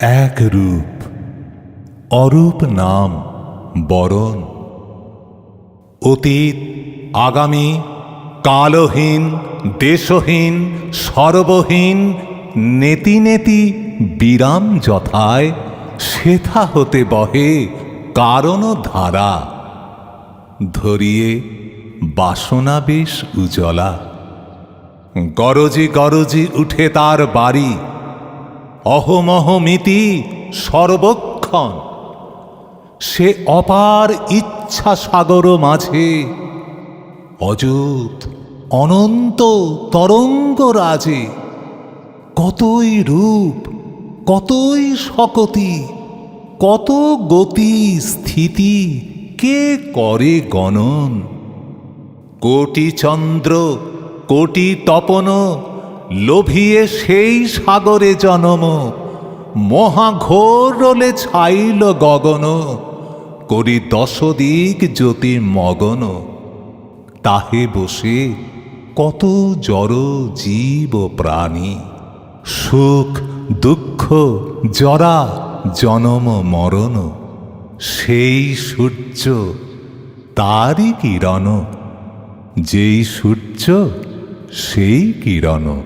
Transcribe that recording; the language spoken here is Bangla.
এক রূপ, অরূপ নাম বরণ। অতীত, আগামী, কালহীন, দেশহীন, সর্বহীন, নেতি নেতি বিরাম যথায়, সেথা হতে বহে কারণ ধারা। ধরিয়ে বাসনা বেশ উজলা গরজি গরজি উঠে তার বাড়ি অহমহমিতি সর্বক্ষণ। সে অপার ইচ্ছা সাগর মাঝে, অযুত অনন্ত তরঙ্গ রাজে। কতই রূপ, কতই শকতি, কত গতি, স্থিতি, কে করে গণন? কোটি চন্দ্র, কোটি তপন লোভিয়ে সেই সাগরে জনম। মহাঘোর রলে ছাইল গগন। করি দশদিক জ্যোতি মগন। তাহে বসে কত জড় জীব প্রাণী। সুখ, দুঃখ, জরা, জনম, মরণ। সেই সূর্য, তারই কিরণ। যেই সূর্য, সেই কিরণ।